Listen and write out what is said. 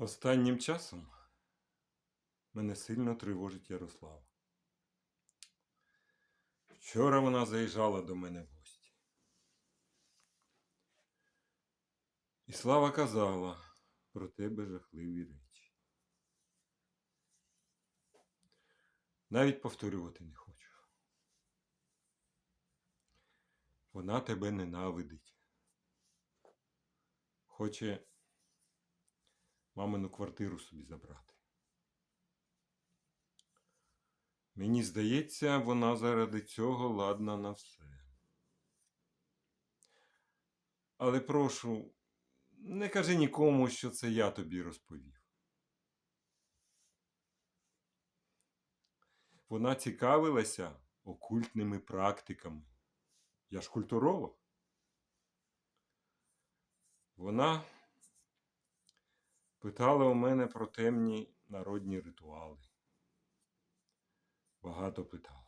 Останнім часом мене сильно тривожить Ярослава. Вчора вона заїжджала до мене в гості. І Слава казала про тебе жахливі речі. Навіть повторювати не хочу. Вона тебе ненавидить. Хоче мамину квартиру собі забрати. Мені здається, вона заради цього ладна на все. Але прошу, не кажи нікому, що це я тобі розповів. Вона цікавилася окультними практиками. Я ж культуролог. Вона питала у мене про темні народні ритуали. Багато питала.